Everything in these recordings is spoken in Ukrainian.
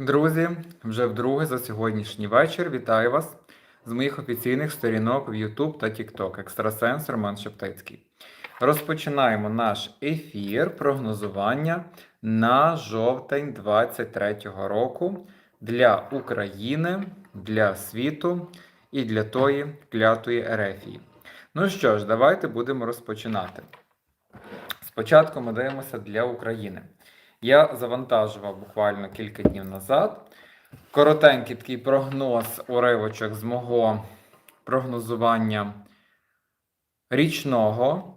Друзі, вже вдруге за сьогоднішній вечір вітаю вас з моїх офіційних сторінок в YouTube та TikTok. Екстрасенс Роман Шептицький. Розпочинаємо наш ефір прогнозування на жовтень 23-го року для України, для світу і для тої клятої Ерефії. Ну що ж, давайте будемо розпочинати. Спочатку ми дивимося для України. Я завантажував буквально кілька днів назад. Коротенький такий прогноз уривочок з мого прогнозування річного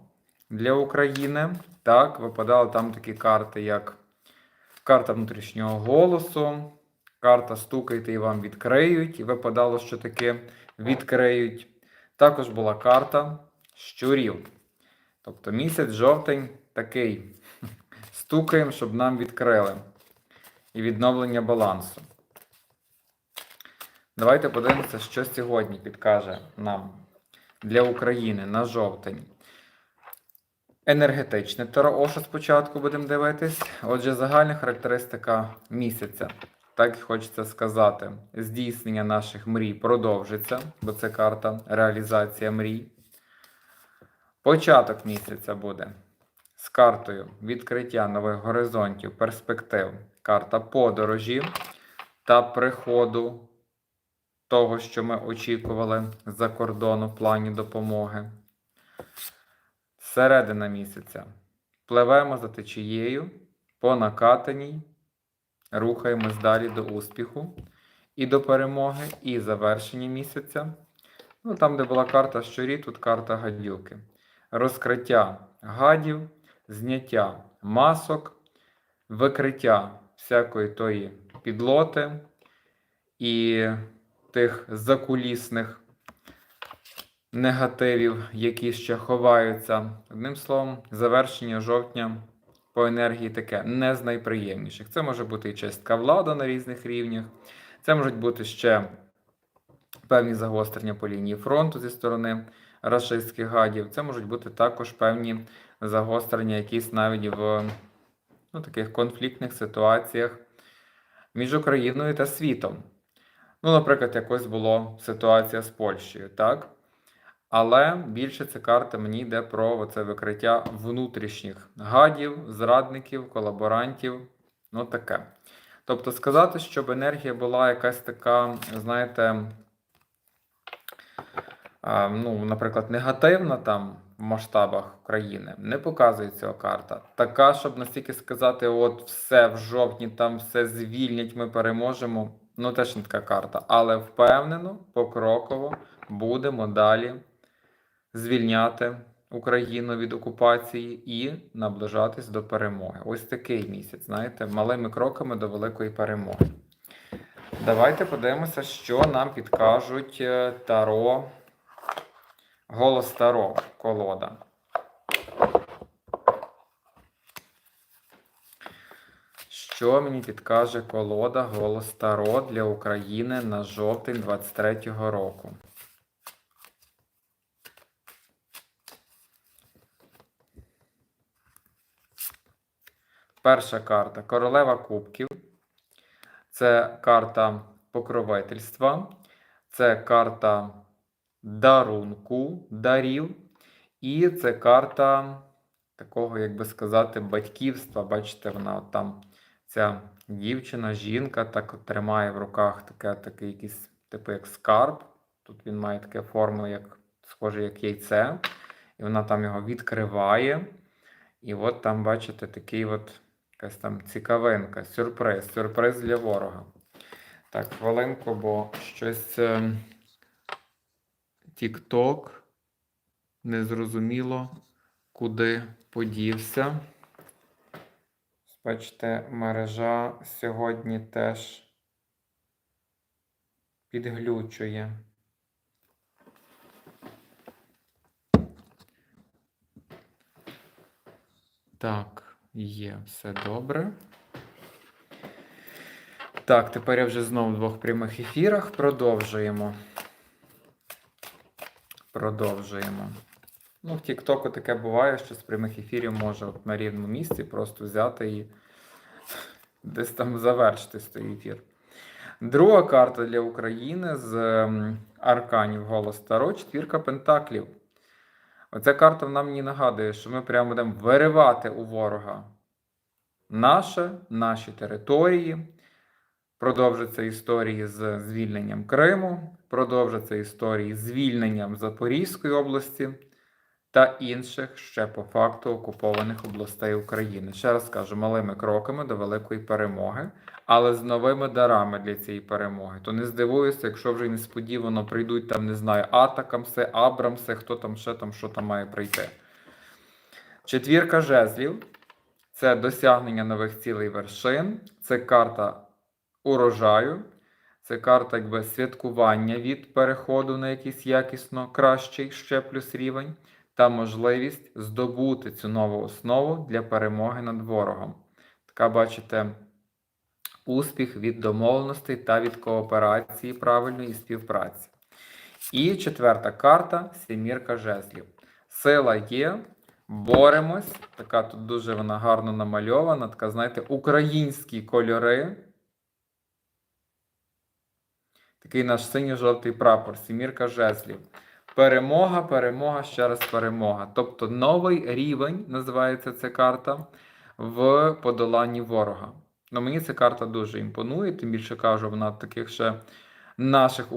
для України. Так, випадали там такі карти, як карта внутрішнього голосу, карта Стукайте і вам відкриють. І випадало, що таки відкриють. Також була карта щурів. Тобто місяць жовтень такий. Стукаємо, щоб нам відкрили. І відновлення балансу. Давайте подивимося, що сьогодні підкаже нам для України на жовтень. Енергетичне Таро Оша спочатку будемо дивитись. Отже, загальна характеристика місяця. Так хочеться сказати, здійснення наших мрій продовжиться, бо це карта реалізація мрій. Початок місяця буде з картою відкриття нових горизонтів, перспектив, карта подорожі та приходу того, що ми очікували за кордону в плані допомоги. Середина місяця. Пливемо за течією по накатаній, рухаємось далі до успіху і до перемоги, і завершення місяця. Ну, Там, де була карта щурі, тут карта гадюки. Розкриття гадів, зняття масок, викриття всякої тої підлоти і тих закулісних негативів, які ще ховаються. Одним словом, завершення жовтня по енергії таке не з найприємніших. Це може бути і чистка влади на різних рівнях, це можуть бути ще певні загострення по лінії фронту зі сторони рашистських гадів. Це можуть бути також певні загострення, якісь навіть в ну, таких конфліктних ситуаціях між Україною та світом. Ну, наприклад, якось була ситуація з Польщею, так? Але більше ця карта мені йде про це викриття внутрішніх гадів, зрадників, колаборантів. Ну таке. Тобто сказати, щоб енергія була якась така, знаєте, а, ну, наприклад, негативна там масштабах країни, не показує цього карта. Така, щоб настільки сказати, от все в жовтні, там все звільнять, ми переможемо. Ну, теж не така карта. Але впевнено, покроково будемо далі звільняти Україну від окупації і наближатись до перемоги. Ось такий місяць, знаєте, малими кроками до великої перемоги. Давайте подивимося, що нам підкажуть е, Таро. Голос Таро колода. Що мені підкаже колода Голос Таро для України на жовтень 23-го року? Перша карта Королева Кубків. Це карта покровительства. Це карта дарунку, дарів. І це карта такого, як би сказати, батьківства. Бачите, вона там ця дівчина, жінка так от тримає в руках таке, такий якийсь, типу, як скарб. Тут він має таке форму, як схоже, як яйце. І вона там його відкриває. І от там, бачите, такий от якась там цікавинка, сюрприз, сюрприз для ворога. Так, хвилинку, бо щось. TikTok незрозуміло, куди подівся. Бачите, мережа сьогодні теж підглючує. Так, є все добре. Так, тепер я вже знову в двох прямих ефірах. Продовжуємо. Продовжуємо. Ну, в Тіктоку таке буває, що з прямих ефірів може от на рівному місці просто взяти і десь там завершити цей ефір. Друга карта для України з ем, арканів Голос Таро, четвірка Пентаклів. Оця карта вона мені нагадує, що ми прямо будемо виривати у ворога наше, наші території. Продовжаться історії з звільненням Криму, продовжаться історії з звільненням Запорізької області та інших ще по факту окупованих областей України. Ще раз кажу, малими кроками до великої перемоги, але з новими дарами для цієї перемоги. То не здивуюся, якщо вже несподівано прийдуть там, не знаю, Атакамси, Абрамси, хто там ще там, що там має прийти. Четвірка жезлів це досягнення нових цілей вершин, це карта урожаю, це карта якби святкування від переходу на якийсь якісно кращий ще плюс рівень, та можливість здобути цю нову основу для перемоги над ворогом. Така, бачите, успіх від домовленостей та від кооперації правильної співпраці. І четверта карта сімірка жезлів. Сила є, боремось. Така тут дуже вона гарно намальована. Така, знаєте, українські кольори. Такий наш синьо-жовтий прапор, сімірка жезлів. Перемога, перемога, ще раз перемога. Тобто новий рівень називається ця карта в подоланні ворога. Ну, мені ця карта дуже імпонує, тим більше кажу, вона таких ще наших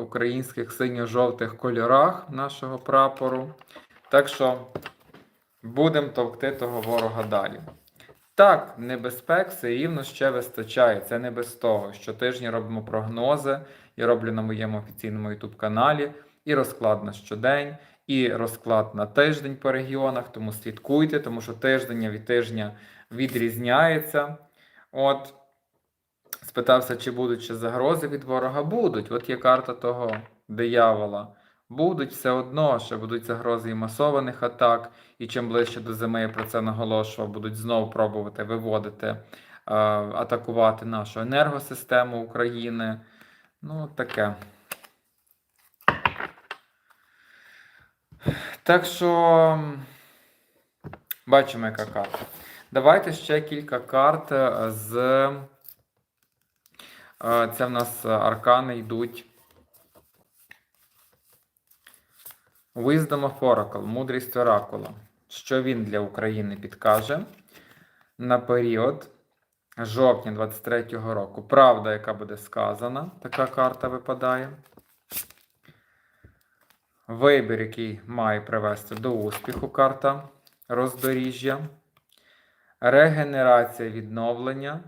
українських синьо-жовтих кольорах нашого прапору. Так що будемо товкти того ворога далі. Так, небезпек все рівно ще вистачає. Це не без того. Щотижня робимо прогнози. Я роблю на моєму офіційному YouTube каналі і розклад на щодень, і розклад на тиждень по регіонах. Тому слідкуйте, тому що тиждень від тижня відрізняється. От, спитався, чи будуть ще загрози від ворога. Будуть. От є карта того диявола. Будуть все одно, що будуть загрози і масованих атак, і чим ближче до зими я про це наголошував, будуть знову пробувати виводити, е, атакувати нашу енергосистему України. Ну, таке. Так що бачимо, яка карта. Давайте ще кілька карт е, з. е, Це в нас аркани йдуть. Wisdom of Oracle, мудрість Оракула. Що він для України підкаже на період жовтня 23-го року. Правда, яка буде сказана, така карта випадає. Вибір, який має привести до успіху карта роздоріжжя. Регенерація відновлення.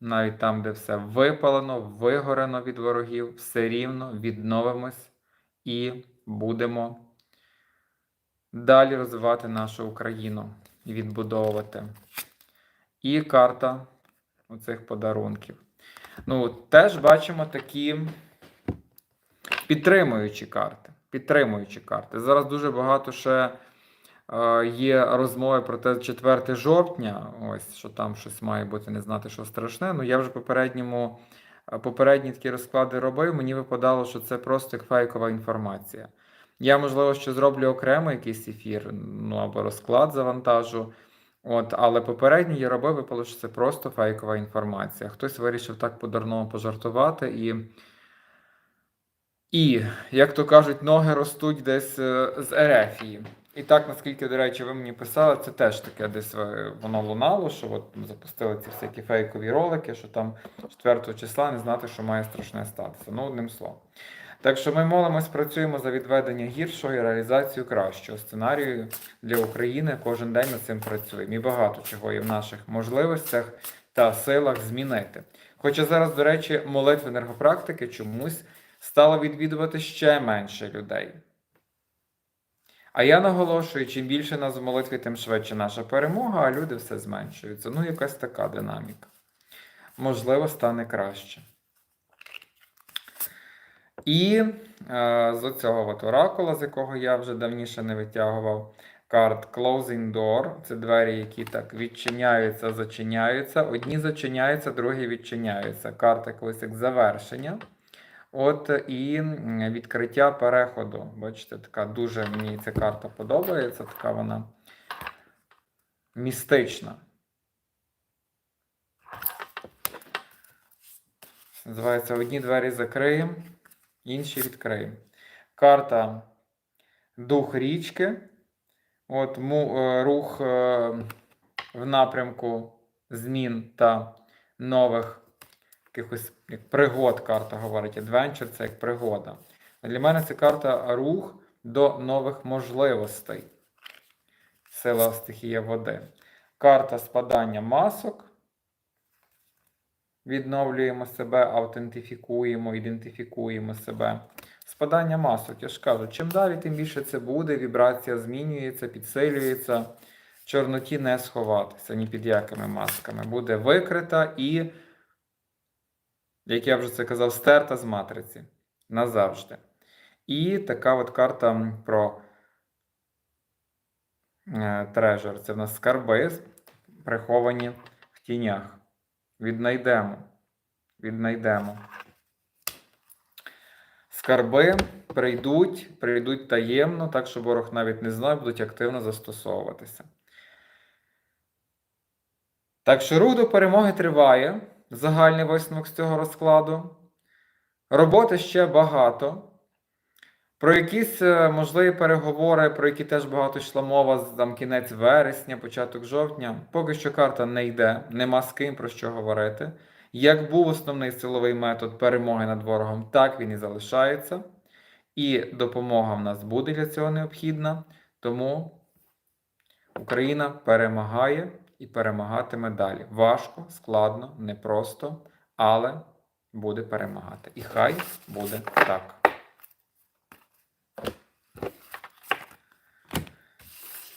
Навіть там, де все випалено, вигорено від ворогів, все рівно відновимось і будемо далі розвивати нашу Україну і відбудовувати. І карта оцих подарунків. Ну, теж бачимо такі підтримуючі карти. Підтримуючі карти. Зараз дуже багато ще е, є розмови про те 4 жовтня. Ось що там щось має бути, не знати, що страшне. Ну, я вже попередньому. Попередні такі розклади робив, мені випадало, що це просто фейкова інформація. Я, можливо, ще зроблю окремо якийсь ефір, ну або розклад завантажу. От, але попередній я робив, випало, що це просто фейкова інформація. Хтось вирішив так по-дурному пожартувати і. І, як то кажуть, ноги ростуть десь е, з Ерефії. І так, наскільки, до речі, ви мені писали, це теж таке десь е, воно лунало, що от запустили ці всякі фейкові ролики, що там 4 числа не знати, що має страшне статися. Ну, одним словом. Так що ми молимось, працюємо за відведення гіршого і реалізацію кращого сценарію для України. Кожен день над цим працюємо. І багато чого є в наших можливостях та силах змінити. Хоча зараз, до речі, молитви енергопрактики чомусь стало відвідувати ще менше людей. А я наголошую, чим більше нас в молитві, тим швидше наша перемога, а люди все зменшуються. Ну, якась така динаміка. Можливо, стане краще. І е, з цього от оракула, з якого я вже давніше не витягував, карт Closing Door. Це двері, які так відчиняються, зачиняються. Одні зачиняються, другі відчиняються. Карта колись як завершення. От і відкриття переходу. Бачите, така дуже мені ця карта подобається. Така вона містична. Називається одні двері закриємо, інші відкриємо. Карта Дух річки. От е, рух е, в напрямку змін та нових якихось як пригод карта говорить. Adventure це як пригода. Для мене це карта рух до нових можливостей. Сила стихія води. Карта спадання масок. Відновлюємо себе, автентифікуємо, ідентифікуємо себе. Спадання масок, я ж кажу, чим далі, тим більше це буде. Вібрація змінюється, підсилюється. Чорноті не сховатися ні під якими масками. Буде викрита і, як я вже це казав, стерта з матриці назавжди. І така от карта про трежер. Це в нас скарби, приховані в тінях. Віднайдемо. Віднайдемо. Скарби прийдуть, прийдуть таємно, так що ворог навіть не знає, будуть активно застосовуватися. Так що рух до перемоги триває. Загальний висновок з цього розкладу. Роботи ще багато. Про якісь е, можливі переговори, про які теж багато йшла мова, там кінець вересня, початок жовтня. Поки що карта не йде, нема з ким про що говорити. Як був основний силовий метод перемоги над ворогом, так він і залишається. І допомога в нас буде для цього необхідна. Тому Україна перемагає і перемагатиме далі. Важко, складно, непросто, але буде перемагати. І хай буде так.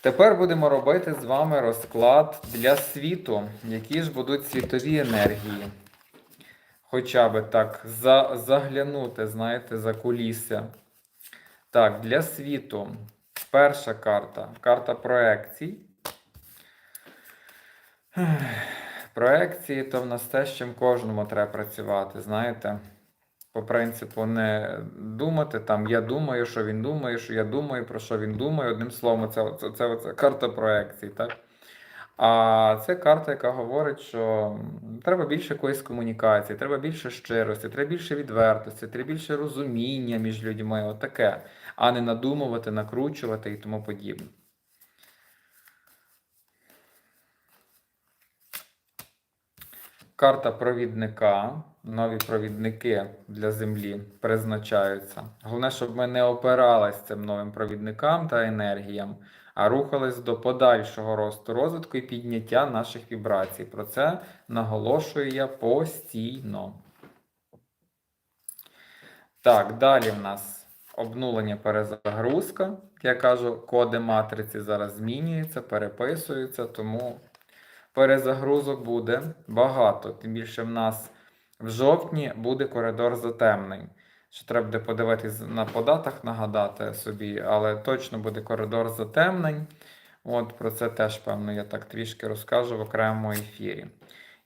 Тепер будемо робити з вами розклад для світу, які ж будуть світові енергії. Хоча би так за, заглянути, знаєте, за кулісся. Так, для світу. Перша карта. Карта проекцій. Проекції то в нас те, з чим кожному треба працювати, знаєте. По принципу, не думати там, я думаю, що він думає, що я думаю, про що він думає. Одним словом, це, це, це, це карта проекцій, так? А це карта, яка говорить, що треба більше якоїсь комунікації, треба більше щирості, треба більше відвертості, треба більше розуміння між людьми, отаке, а не надумувати, накручувати і тому подібне. Карта провідника. Нові провідники для Землі призначаються. Головне, щоб ми не опирались цим новим провідникам та енергіям, а рухались до подальшого росту розвитку і підняття наших вібрацій. Про це наголошую я постійно. Так, далі в нас обнулення перезагрузка. Я кажу, коди матриці зараз змінюються, переписуються, тому перезагрузок буде багато. Тим більше в нас в жовтні буде коридор затемнень. Ще треба буде подивитись на податах, нагадати собі, але точно буде коридор затемнень. От про це теж, певно, я так трішки розкажу в окремому ефірі.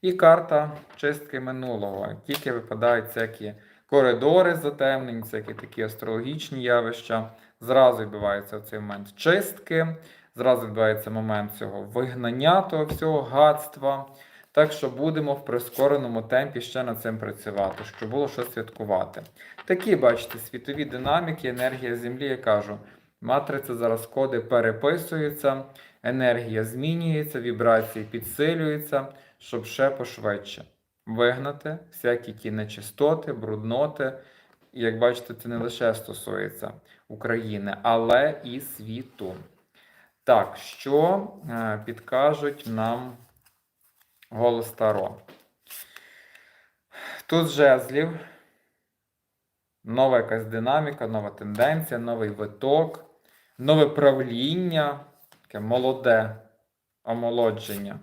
І карта чистки минулого. Тільки випадають всякі коридори затемнень, всякі такі астрологічні явища. Зразу відбувається в цей момент чистки, зразу відбувається момент цього вигнання того всього гадства. Так що будемо в прискореному темпі ще над цим працювати, щоб було що святкувати. Такі, бачите, світові динаміки, енергія Землі, я кажу, матриця зараз коди переписуються, енергія змінюється, вібрації підсилюються, щоб ще пошвидше вигнати всякі ті нечистоти, брудноти. Як бачите, це не лише стосується України, але і світу. Так, що е, підкажуть нам голос Таро? Тут жезлів, нова якась динаміка, нова тенденція, новий виток, нове правління, таке молоде омолодження.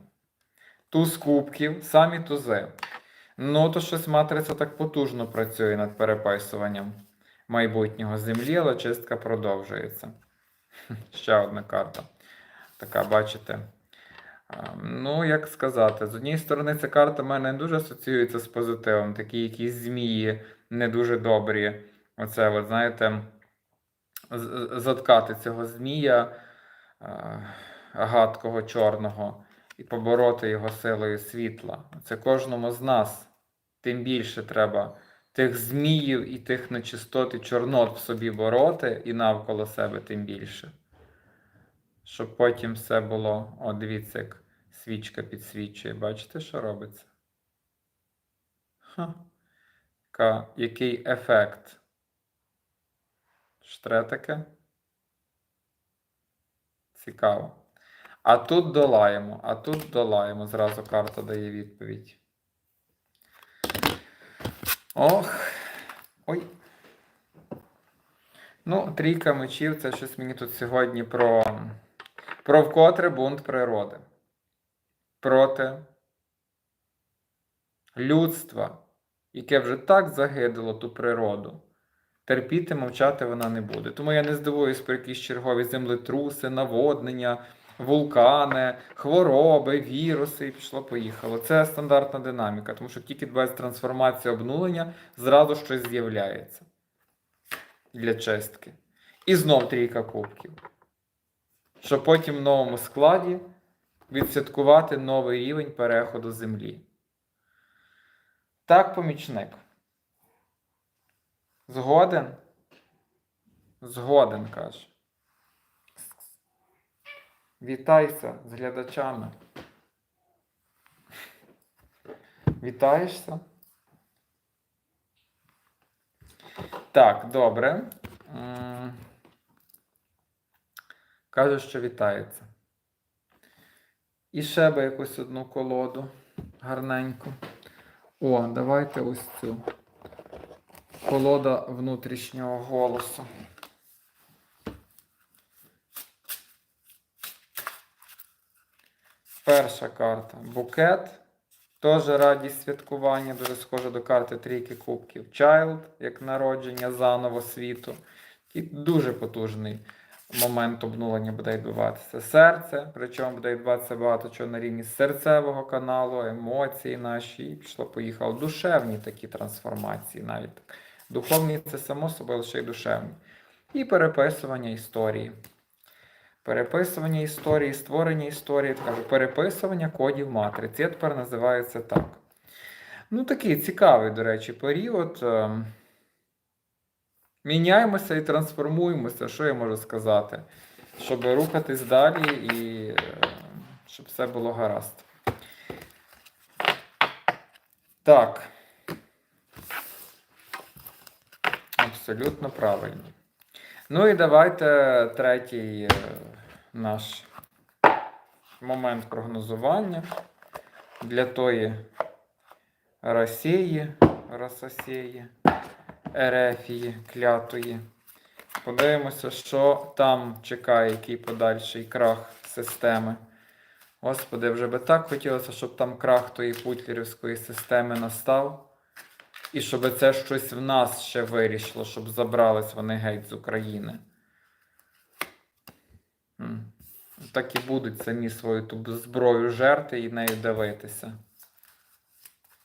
Туз кубків, самі тузи. Ну, то щось матриця так потужно працює над переписуванням майбутнього землі, але чистка продовжується. Ще одна карта. Така, бачите. Ну, як сказати, з однієї сторони, ця карта в мене не дуже асоціюється з позитивом. Такі якісь змії не дуже добрі. Оце, от, знаєте, заткати цього змія гадкого чорного і побороти його силою світла. Це кожному з нас тим більше треба тих зміїв і тих нечистот і чорнот в собі бороти, і навколо себе тим більше. Щоб потім все було. О, дивіться, як свічка підсвічує. Бачите, що робиться? Ха. Який ефект? Штре таке? Цікаво. А тут долаємо, а тут долаємо. Зразу карта дає відповідь. Ох. Ой. Ну, трійка мечів це щось мені тут сьогодні про, про вкотре бунт природи. Проти людства, яке вже так загидало ту природу. Терпіти, мовчати вона не буде. Тому я не здивуюсь про якісь чергові землетруси, наводнення, вулкани, хвороби, віруси і пішло-поїхало. Це стандартна динаміка, тому що тільки без трансформації обнулення зразу щось з'являється для чистки. І знов трійка кубків. Щоб потім в новому складі відсвяткувати новий рівень переходу землі. Так, помічник. Згоден? Згоден, каже. Вітайся з глядачами. Вітаєшся? Так, добре. М, Каже, що вітається. І ще би якусь одну колоду гарненьку. О, давайте ось цю. Колода внутрішнього голосу. Перша карта. Букет. Теж радість святкування, дуже схоже до карти трійки кубків. Child, як народження заново світу. І дуже потужний момент обнулення буде відбуватися. Серце, причому буде відбуватися багато чого на рівні серцевого каналу, емоції наші, і пішло-поїхало. Душевні такі трансформації навіть. Духовні це само собою лише й душевні. І переписування історії. Переписування історії, створення історії, кажу, переписування кодів матриці. Я тепер називаю це так. Ну, такий цікавий, до речі, період. Ем, Міняємося і трансформуємося, що я можу сказати, щоб рухатись далі і е, щоб все було гаразд. Так. Абсолютно правильно. Ну і давайте третій е, наш момент прогнозування для тої Росії, Рососії, Ерефії, клятої. Подивимося, що там чекає, який подальший крах системи. Господи, вже би так хотілося, щоб там крах тої путлерівської системи настав. І щоб це щось в нас ще вирішило, щоб забрались вони геть з України. Так і будуть самі свою ту зброю жерти і нею дивитися.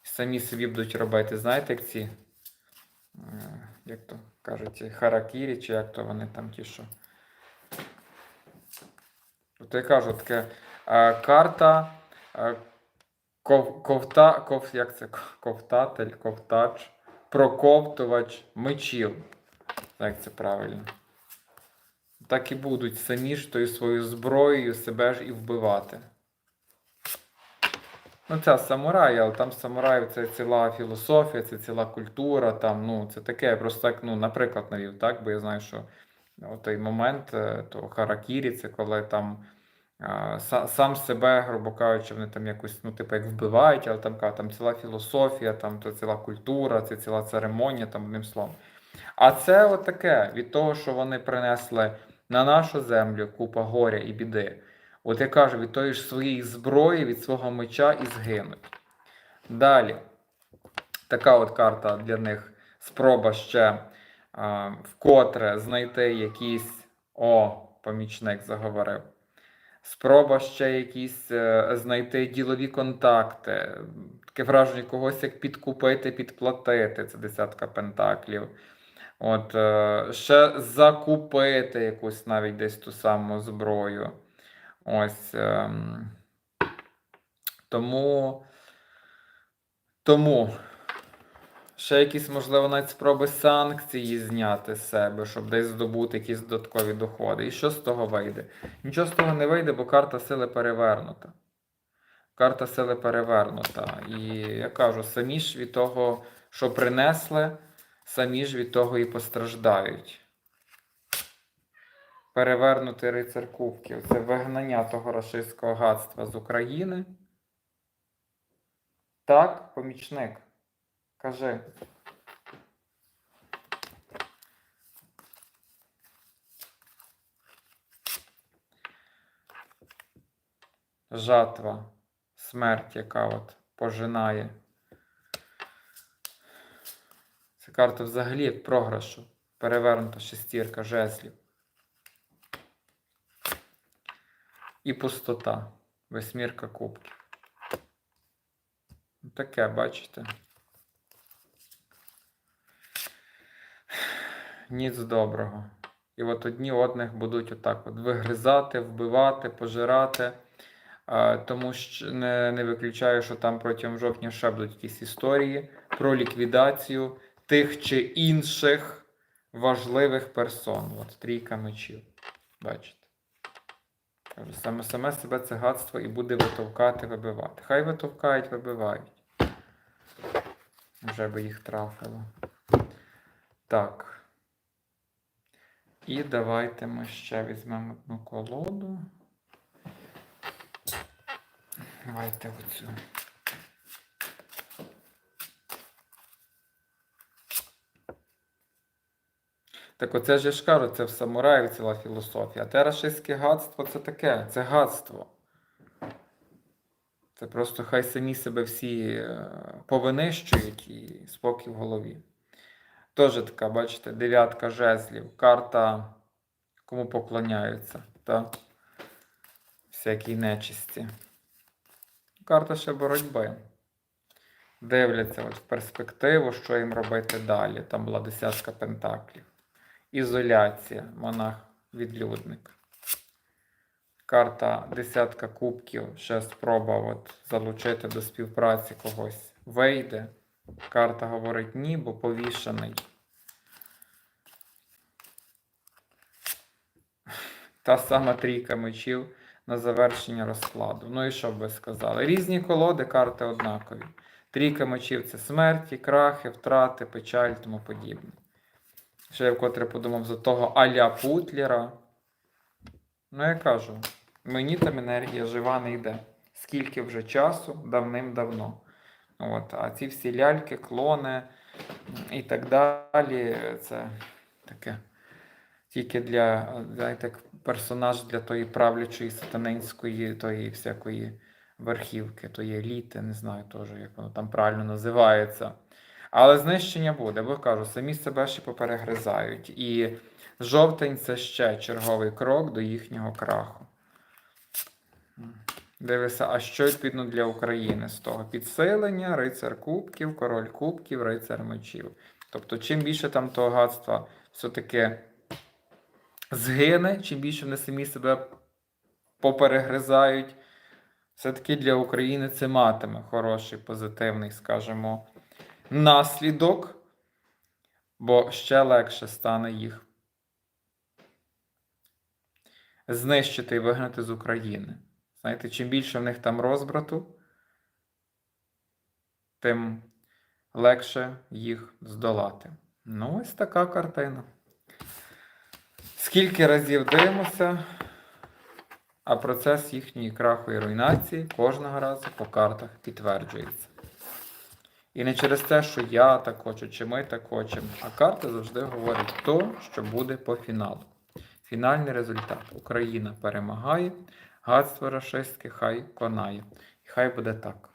Самі собі будуть робити, знаєте, як ці, е, як то кажуть, харакірі, чи як то вони там ті, що. От я кажу, таке е, карта е, ков, ковта, ков, як це? Ковтатель, ковтач, проковтувач мечів. Як це правильно? Так і будуть самі ж тою своєю зброєю себе ж і вбивати. Ну, це самурай, але там самураїв це ціла філософія, це ціла культура, там, ну, це таке, я просто так, ну, наприклад, навів, так, бо я знаю, що той момент, е, то харакірі, це коли там сам себе, грубо кажучи, вони там якось, ну, типу, як вбивають, але там, там ціла філософія, там то ціла культура, це ціла церемонія, там, одним словом. А це отаке, від того, що вони принесли на нашу землю купа горя і біди. От я кажу, від тої ж своєї зброї, від свого меча і згинуть. Далі. Така от карта для них спроба ще а, вкотре знайти якісь. О, помічник заговорив. Спроба ще якісь е, знайти ділові контакти. Таке враження когось як підкупити, підплатити. Це десятка пентаклів. От, е, ще закупити якусь навіть десь ту саму зброю. Ось. ем, тому. Тому Ще якісь, можливо, навіть спроби санкції зняти з себе, щоб десь здобути якісь додаткові доходи. І що з того вийде? Нічого з того не вийде, бо карта сили перевернута. Карта сили перевернута. І я кажу, самі ж від того, що принесли, самі ж від того і постраждають. Перевернутий рицар кубків це вигнання того рашистського гадства з України. Так, помічник. Кажи. Жатва, смерть, яка от пожинає. Це карта взагалі як програшу. Перевернута шестірка жезлів. І пустота. Восьмірка кубків. Таке, бачите. Ніц доброго. І от одні одних будуть отак от вигризати, вбивати, пожирати. Тому що не, не виключаю, що там протягом жовтня ще будуть якісь історії про ліквідацію тих чи інших важливих персон. От трійка мечів. Бачите? Саме саме себе це гадство і буде витовкати, вибивати. Хай витовкають, вибивають. Вже би їх трафило. Так. І давайте ми ще візьмемо одну колоду. Давайте оцю. Так оце ж кажу, це в самураїв ціла філософія. А те рашистське гадство це таке, це гадство. Це просто хай самі себе всі е, повинищують і спокій в голові. Теж така, бачите, дев'ятка жезлів, карта, кому поклоняються, та всякій нечисті. Карта ще боротьби. Дивляться от в перспективу, що їм робити далі. Там була десятка пентаклів. Ізоляція, монах, відлюдник. Карта десятка кубків. Ще спроба от залучити до співпраці когось. Вийде. Карта говорить ні, бо повішений. Та сама трійка мечів на завершення розкладу. Ну і що б ви сказали? Різні колоди, карти однакові. Трійка мечів це смерті, крахи, втрати, печаль тому подібне. Ще я вкотре подумав за того Аля Путлера. Ну, я кажу, мені там енергія жива не йде. Скільки вже часу, давним-давно. От, А ці всі ляльки, клони і так далі, це таке тільки для, знаєте, персонаж для тої правлячої сатанинської, тої всякої верхівки, тої еліти, не знаю теж, як воно там правильно називається. Але знищення буде, бо кажу, самі себе ще поперегризають. І жовтень це ще черговий крок до їхнього краху. Дивися, а що відповідно для України з того? Підсилення, рицар кубків, король кубків, рицар мечів. Тобто, чим більше там того гадства все-таки згине, чим більше вони самі себе поперегризають, все-таки для України це матиме хороший, позитивний, скажімо, наслідок, бо ще легше стане їх знищити і вигнати з України. Знаєте, чим більше в них там розбрату, тим легше їх здолати. Ну, ось така картина. Скільки разів дивимося, а процес їхньої краху і руйнації кожного разу по картах підтверджується. І не через те, що я так хочу, чи ми так хочемо, а карти завжди говорять то, що буде по фіналу. Фінальний результат. Україна перемагає, гадство рашистське хай конає. І хай буде так.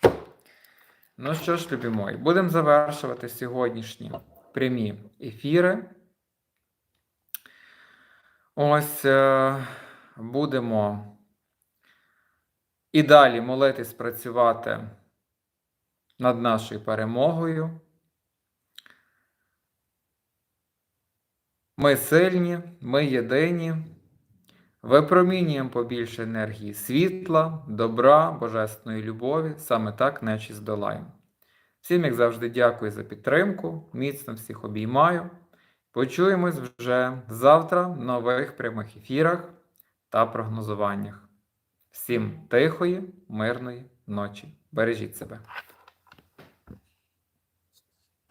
Ну що ж, любі мої, будемо завершувати сьогоднішні прямі ефіри. Ось е, будемо і далі молитись працювати над нашою перемогою. Ми сильні, ми єдині, випромінюємо побільше енергії світла, добра, божественної любові, саме так нечі здолаємо. Всім, як завжди, дякую за підтримку. Міцно всіх обіймаю. Почуємось вже завтра в нових прямих ефірах та прогнозуваннях. Всім тихої, мирної ночі. Бережіть себе.